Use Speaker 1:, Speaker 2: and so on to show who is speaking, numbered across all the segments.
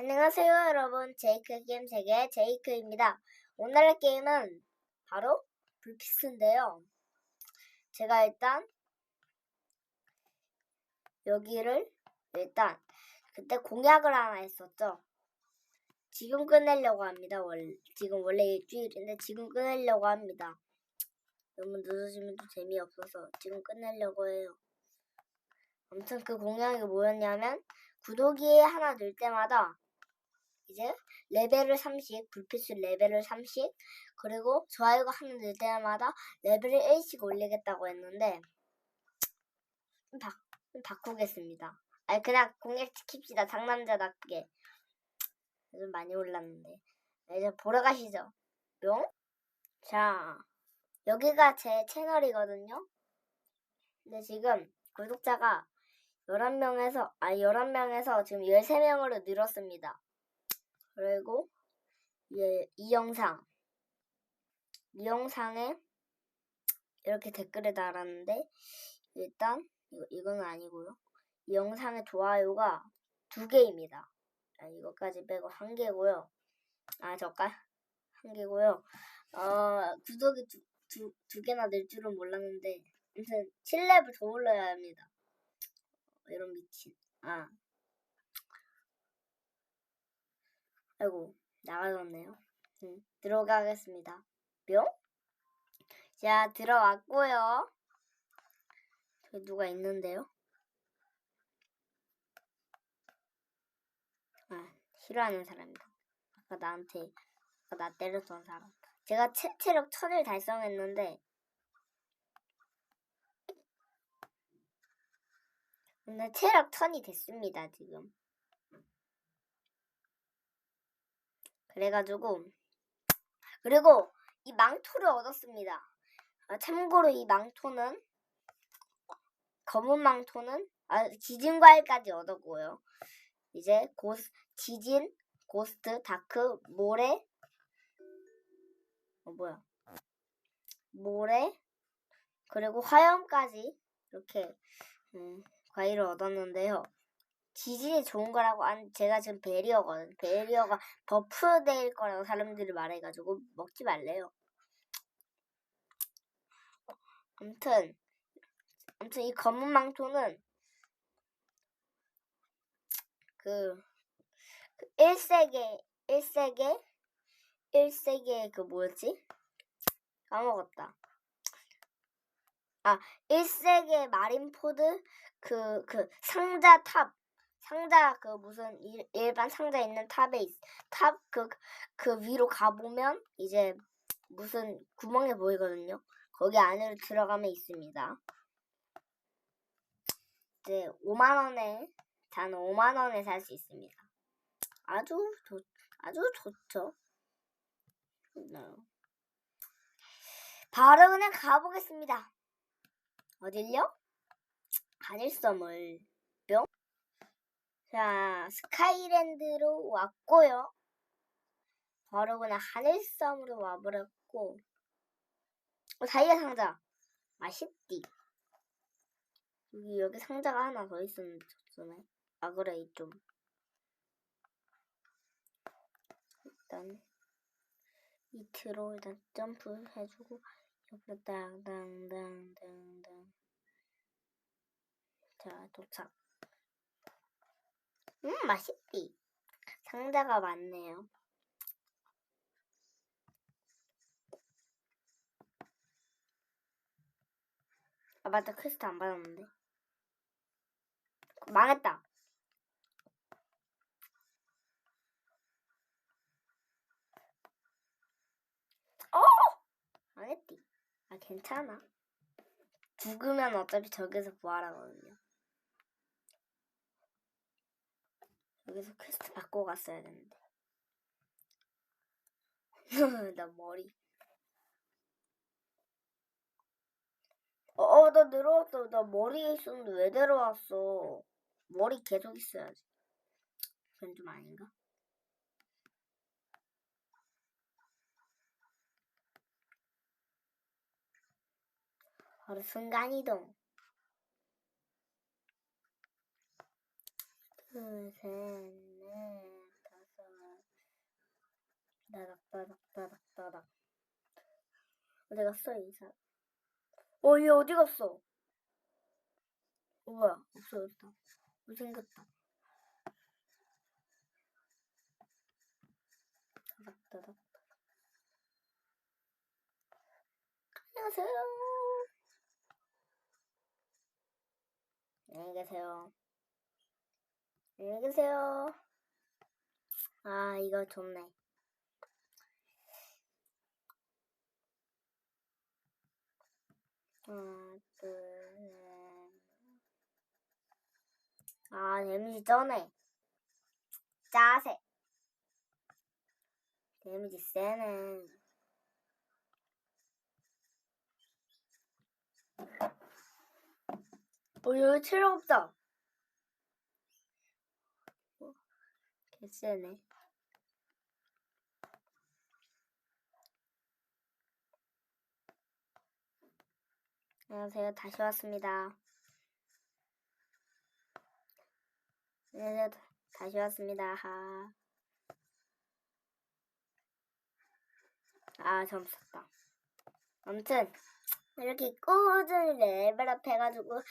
Speaker 1: 안녕하세요 여러분. 제이크 게임 세계 제이크입니다. 오늘의 게임은 바로 불피스인데요. 제가 일단 여기를 일단 그때 공약을 하나 했었죠. 지금 끝내려고 합니다. 월, 지금 원래 일주일인데 지금 끝내려고 합니다. 너무 늦어지면 또 재미없어서 지금 끝내려고 해요. 아무튼 그 공약이 뭐였냐면 구독이 하나 늘 때마다 이제 레벨을 30, 불필수 레벨을 30, 그리고 좋아요가 하나 늘 때마다 레벨을 1씩 올리겠다고 했는데 좀, 바, 좀 바꾸겠습니다. 아니 그냥 공약 지킵시다. 상남자답게. 좀 많이 올랐는데. 네, 이제 보러 가시죠. 뿅. 자, 여기가 제 채널이거든요. 근데 지금 구독자가 11명에서, 아, 11명에서 지금 13명으로 늘었습니다. 그리고 예, 이 영상 이 영상에 이렇게 댓글을 달았는데 일단 이거, 이건 아니고요. 이 영상의 좋아요가 두 개입니다. 아, 이거까지 빼고 한 개고요. 아 저까 한 개고요. 어 구독이 두, 두, 두 개나 늘 줄은 몰랐는데 아무튼 7렙을 더 올려야 합니다. 이런 미친. 아 아이고 나가졌네요. 음, 들어가겠습니다. 뿅. 자 들어왔고요. 저기 누가 있는데요? 아 싫어하는 사람이다. 아까 나한테 아까 나 때렸던 사람. 제가 체, 체력 천을 달성했는데 근데 체력 천이 됐습니다 지금. 그래가지고 그리고 이 망토를 얻었습니다. 아, 참고로 이 망토는 검은 망토는 아, 지진 과일까지 얻었고요. 이제 고 지진, 고스트, 다크, 모래 어 뭐야 모래 그리고 화염까지 이렇게 음, 과일을 얻었는데요. 지진이 좋은 거라고 안 제가 지금 베리어거든. 베리어가 버프될 거라고 사람들이 말해가지고 먹지 말래요. 아무튼 아무튼 이 검은 망토는 그, 그 1세계 1세계 1세계 그 뭐였지? 까먹었다. 아 1세계 마린포드 그 그 상자 탑 상자 그 무슨 일, 일반 상자 있는 탑에 탑그그 위로 가 보면 이제 무슨 구멍이 보이거든요. 거기 안으로 들어가면 있습니다. 이제 5만 원에 단 5만 원에 살 수 있습니다. 아주 좋 아주 좋죠. 네. 바로 그냥 가보겠습니다. 어딜요? 뿅. 자, 스카이랜드로 왔고요. 바로 그냥 하늘섬으로 와버렸고 어, 다이아 상자. 맛있디. 여기 여기 상자가 하나 더 있었는데 저쯤에. 아 그래 이좀 일단 밑으로 일단 점프 해주고 옆으로 땅땅땅땅땅. 자 도착 음 맛있디 상자가 많네요. 아 맞다. 퀘스트 안 받았는데. 망했다. 어! 망했디 아 괜찮아. 죽으면 어차피 저기서 부활하거든요 여기서 퀘스트 받고 갔어야 되는데. 나 머리. 어, 어, 나 내려왔어. 나 머리에 있었는데 왜 내려왔어? 머리 계속 있어야지. 그건 좀 아닌가? 바로 순간이동. 둘, 셋, 넷, 따닥 따닥 따닥 따닥 어디 갔어 이 사람 어얘 어디 갔어 어, 뭐야 없어졌다 못생겼다 따닥 따닥 안녕하세요 안녕히 계세요 안녕히 계세요 아 이거 좋네 하나, 둘, 셋. 아, 데미지 쩌네. 짜세. 데미지 세네. 어, 여기 체력 없다. 개쎄네. 안녕하세요. 다시 왔습니다. 안녕하세요. 다- 다시 왔습니다. 하. 아, 점수 다 아무튼 이렇게 꾸준히 레벨업 해가지고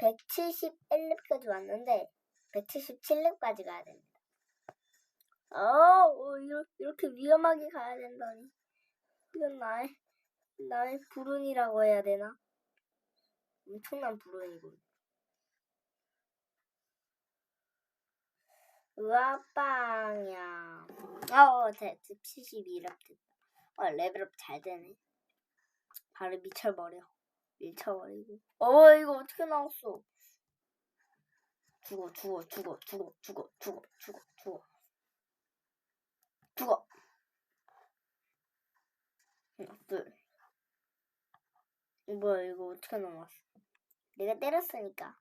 Speaker 1: 171렙까지 왔는데 177렙까지 가야 됩니다. 어, 어, 이렇게, 위험하게 가야 된다니. 이건 나의 나의 불운이라고 해야 되나? 엄청난 불운이군. 으아빵이야. 어, 제, 제 72렙 됐다. 어, 레벨업 잘 되네. 바로 미쳐버려. 밀쳐버리고. 어, 이거 어떻게 나왔어? 죽어, 죽어, 죽어, 죽어, 죽어, 죽어, 죽어, 죽어. 죽어. 둘. 뭐야 이거 어떻게 넘어왔어? 내가 때렸으니까.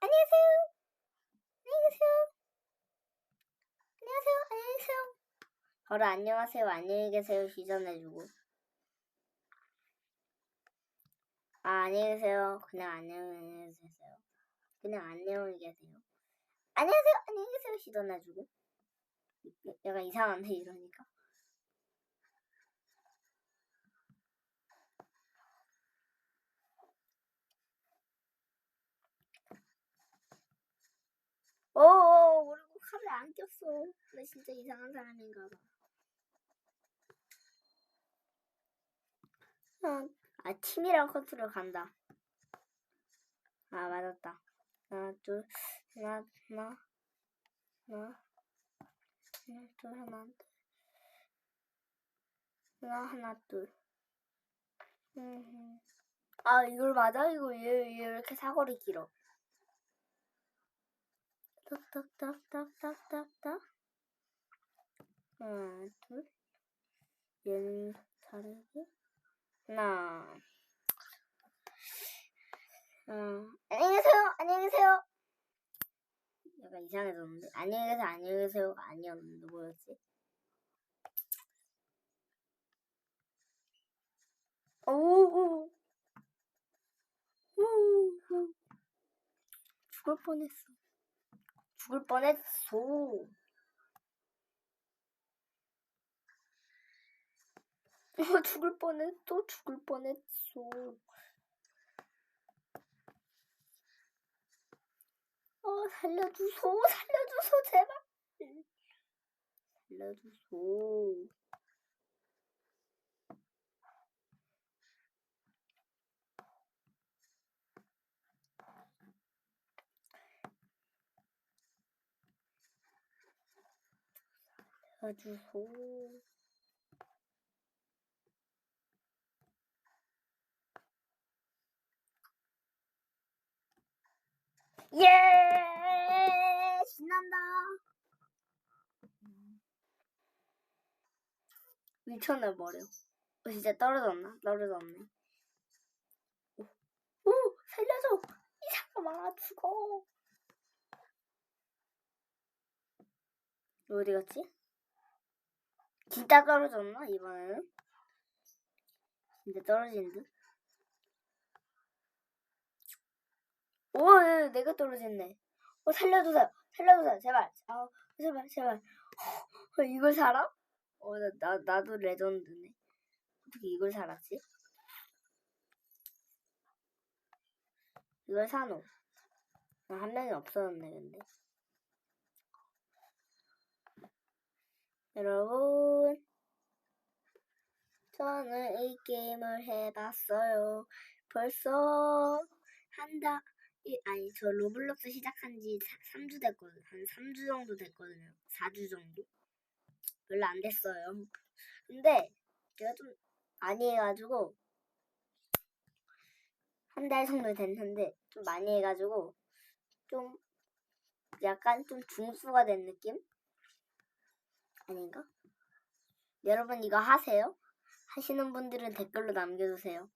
Speaker 1: 안녕하세요. 안녕하세요. 안녕히 계세요. 바로 안녕하세요. 안녕히 계세요. 시전해주고. 아 안녕히 계세요. 그냥 안녕히 계세요. 그냥 안녕히 계세요. 안녕하세요. 안녕히 계세요. 시전해주고. 약간 이상한데 이러니까. 어어 우리 꼭 칼을 안 꼈어. 나 진짜 이상한 사람인가 봐. 아, 아 팀이랑 컨트롤 간다. 아 맞았다. 하나 둘 하나 하나 하나 하나 둘 하나 둘 하나 하나 둘. 음. 아 이걸 맞아? 이거 얘, 얘 이렇게 사거리 길어. 딱딱딱딱딱딱딱 하나 둘 얘는 다르게 하나 음, 안녕히 계세요 안녕히 계세요 약간 이상해졌는데 안녕히 계세요 안녕히 계세요가 아니었는데 뭐였지 오오 오 죽을 뻔했어 죽을 뻔했어. 어, 죽을 뻔했어. 죽을 뻔했어. 어, 살려주소. 살려주소, 제발. 살려주소. 살려주소. 예! 신난다. 미쳐내버려. 어, 진짜 떨어졌나? 떨어졌네. 오, 오 살려줘! 이 사람아, 죽어. 어디 갔지? 진짜 떨어졌나, 이번에는? 진짜 떨어진 듯? 오, 예, 내가 떨어졌네. 어, 살려주세요. 살려주세요. 제발. 아, 제발, 제발. 어, 이걸 살아? 어, 나, 나, 나도 레전드네. 어떻게 이걸 살았지? 이걸 사노. 아, 한 명이 없어졌네, 근데. 여러분, 저는 이 게임을 해봤어요. 벌써 한 달, 이- 아니, 저 로블록스 시작한 지 3주 됐거든요. 한 3주 정도 됐거든요. 4주 정도? 별로 안 됐어요. 근데 제가 좀 많이 해가지고 한 달 정도 됐는데 좀 많이 해가지고 좀 약간 좀 중수가 된 느낌? 아닌가? 여러분 이거 하세요? 하시는 분들은 댓글로 남겨주세요.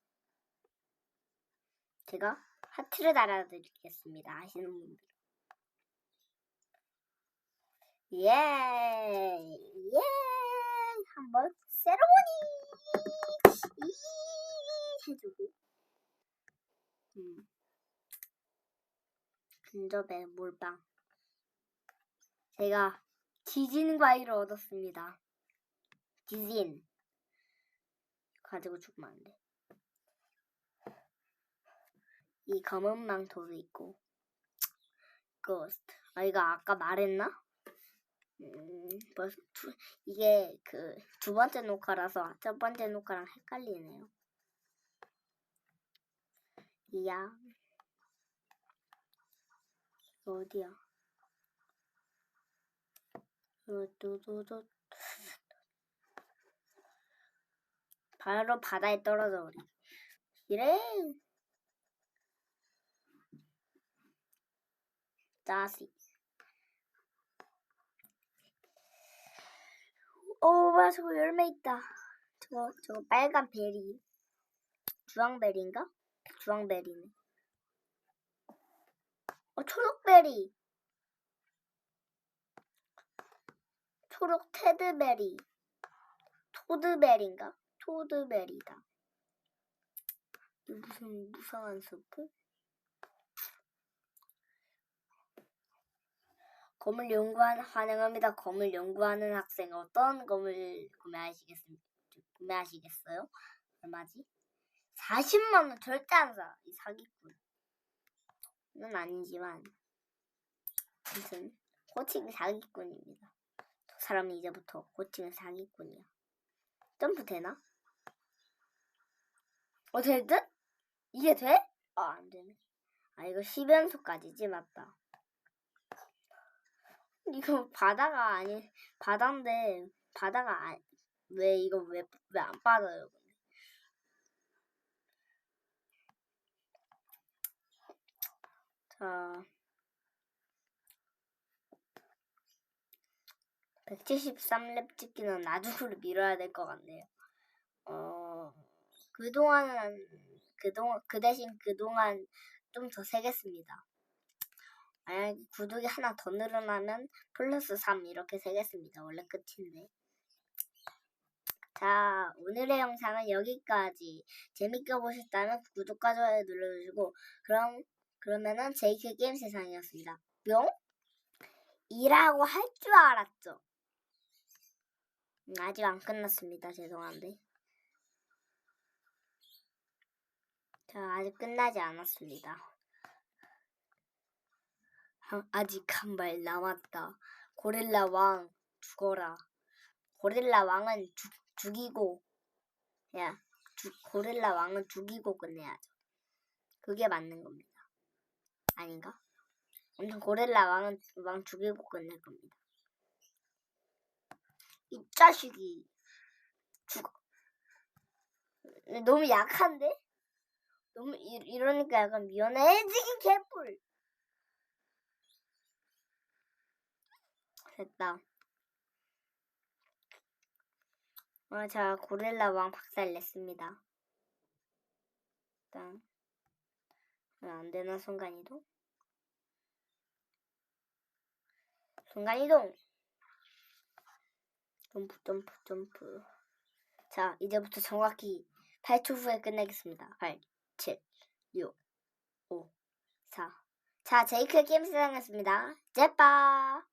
Speaker 1: 제가 하트를 달아드리겠습니다. 하시는 분들. 예, 예, 한번 세레모니 이 해주고, 음, 근접에 몰빵. 제가 지진 과일을 얻었습니다. 지진. 가지고 죽으면 안 돼. 이 검은 망토도 있고, 고스트. 아, 이거 아까 말했나? 음, 벌써 두, 이게 그 두 번째 녹화라서 첫 번째 녹화랑 헷갈리네요. 이야. 이거 어디야? 이거 또또또 바로 바다에 떨어져 버리. 이래. 짜식. 오, 뭐야, 저거 열매 있다. 저거, 저거 빨간 베리. 주황 베리인가? 주황 베리네. 어, 초록 베리. 초록 테드베리. 토드베리인가? 토드베리다. 이 무슨 무성한 스프? 검을 연구하는 환영합니다. 검을 연구하는 학생 어떤 검을 구매하시겠습니까? 구매하시겠어요? 얼마지? 40만 원 절대 안 사. 이 사기꾼. 는 아니지만 아무튼 호칭 사기꾼입니다. 저 사람은 이제부터 호칭 사기꾼이야. 점프 되나? 어, 될 듯? 이게 돼? 아, 안 되네. 아, 이거 10연속까지지, 맞다. 이거 바다가 아니, 바다인데, 바다가 아니, 왜, 이거 왜, 왜 안 빠져요? 자. 173렙 찍기는 나중으로 미뤄야 될 것 같네요. 어, 그동안은, 그동안, 그 대신 그동안 좀 더 세겠습니다. 만약에 구독이 하나 더 늘어나면 플러스 3 이렇게 세겠습니다. 원래 끝인데. 자, 오늘의 영상은 여기까지. 재밌게 보셨다면 구독과 좋아요 눌러주시고, 그럼, 그러면은 제이크 게임 세상이었습니다. 뿅! 이라고 할 줄 알았죠? 음, 아직 안 끝났습니다. 죄송한데. 자, 아직 끝나지 않았습니다. 한- 아직 한 발 남았다. 고릴라 왕 죽어라. 고릴라 왕은 죽, 죽이고 야 죽- 고릴라 왕은 죽이고 끝내야죠. 그게 맞는 겁니다. 아닌가? 아무튼 고릴라 왕은 왕 죽이고 끝낼 겁니다. 이 자식이 죽어. 너무 약한데? 너무 이, 이러니까 약간 미안해지긴 개뿔. 됐다. 어, 자, 고릴라 왕 박살 냈습니다. 일단, 왜안 되나, 순간 이동? 순간 이동! 점프, 점프, 점프. 자, 이제부터 정확히 8초 후에 끝내겠습니다. 8, 7, 6, 5, 4. 자, 제이크 게임 세상이었습니다. 제빠!